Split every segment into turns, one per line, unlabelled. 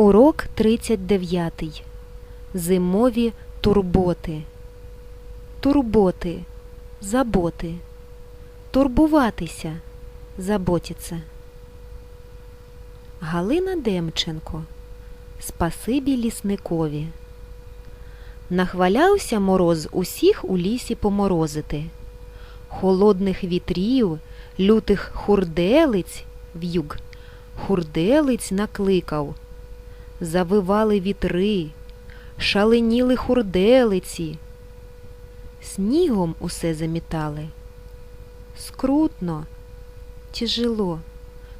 Урок 39. Зимові турботи. Турботи. Заботи. Турбуватися. Заботіться. Галина Демченко. Спасибі лісникові. Нахвалявся мороз усіх у лісі поморозити. Холодних вітрів, лютих хурделиць в'юг, хурделиць накликав. Завивали вітри, шаленіли хурделиці. Снігом усе замітали. Скрутно, тяжело,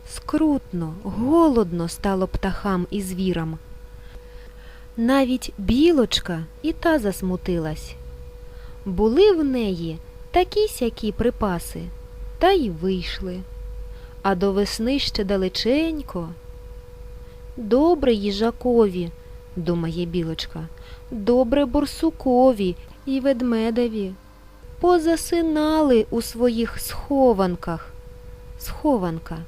скрутно, голодно стало птахам і звірам. Навіть білочка і та засмутилась. Були в неї такі сякі припаси, та й вийшли. А до весни ще далеченько. Добре їжакові, думає білочка, добре борсукові і ведмедеві. Позасинали у своїх схованках. Схованка,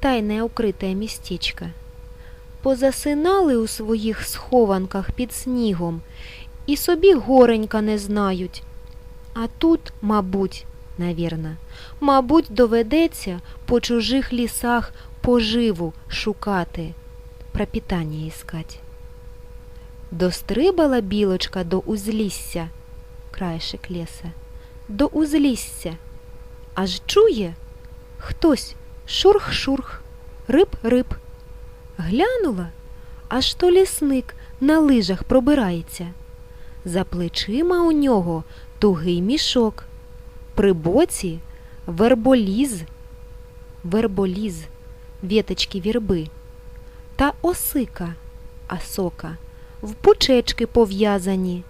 та й неукрите містечко. Позасинали у своїх схованках під снігом і собі горенька не знають. А тут, мабуть, навірно, мабуть, доведеться по чужих лісах поживу шукати, пропітання іскать. Дострибала білочка до узлісся, краєшек леса, до узлісся, аж чує хтось шурх-шурх, риб-риб. Глянула, аж то лісник на лижах пробирається. За плечима у нього тугий мішок, при боці верболіз, верболіз, віточки вірби, та осика, асока, в пучечки пов'язані.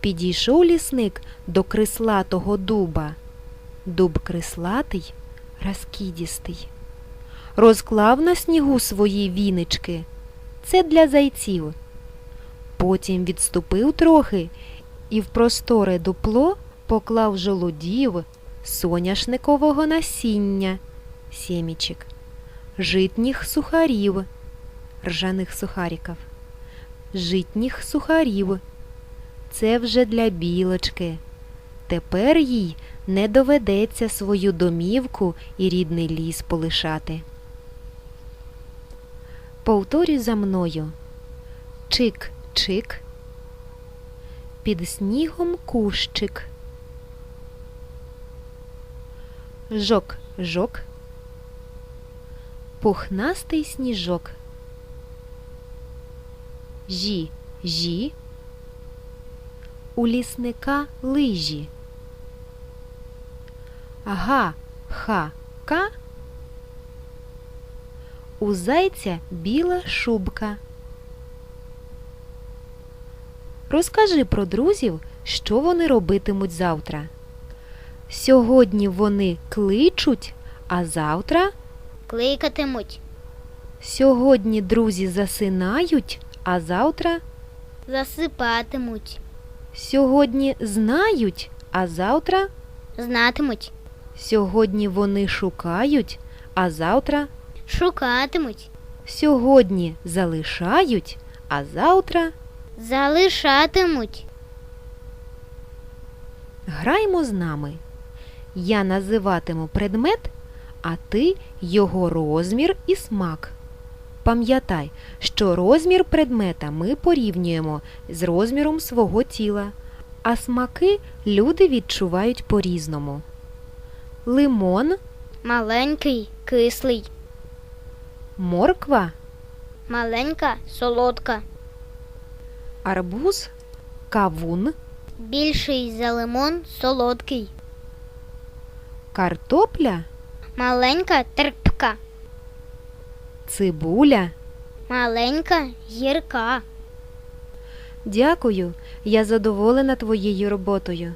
Підійшов лісник до крислатого дуба. Дуб крислатий, розкідістий. Розклав на снігу свої вінички. Це для зайців. Потім відступив трохи і в просторе дупло поклав жолудів соняшникового насіння, сімічок, житніх сухарів, ржаних сухариків, житніх сухарів. Це вже для білочки. Тепер їй не доведеться свою домівку і рідний ліс полишати. Повторюй за мною. Чик-чик. Під снігом кущик. Жок-жок. Пухнастий сніжок. Жі-жі. У лісника лижі. Га-ха-ка. У зайця біла шубка. Розкажи про друзів, що вони робитимуть завтра. Сьогодні вони кличуть, а завтра
Кликатимуть,
сьогодні друзі засинають, а завтра?
Засипатимуть,
сьогодні знають, а завтра?
Знатимуть,
сьогодні вони шукають, а завтра?
Шукатимуть,
сьогодні залишають, а завтра?
Залишатимуть.
Граймо з нами. Я називатиму предмет, а ти його розмір і смак. Пам'ятай, що розмір предмета ми порівнюємо з розміром свого тіла, а смаки люди відчувають по-різному. Лимон,
Маленький, кислий,
морква,
маленька, солодка,
арбуз, кавун,
більший за лимон, солодкий,
картопля,
маленька, терпка,
цибуля.
маленька, гірка.
Дякую, я задоволена твоєю роботою.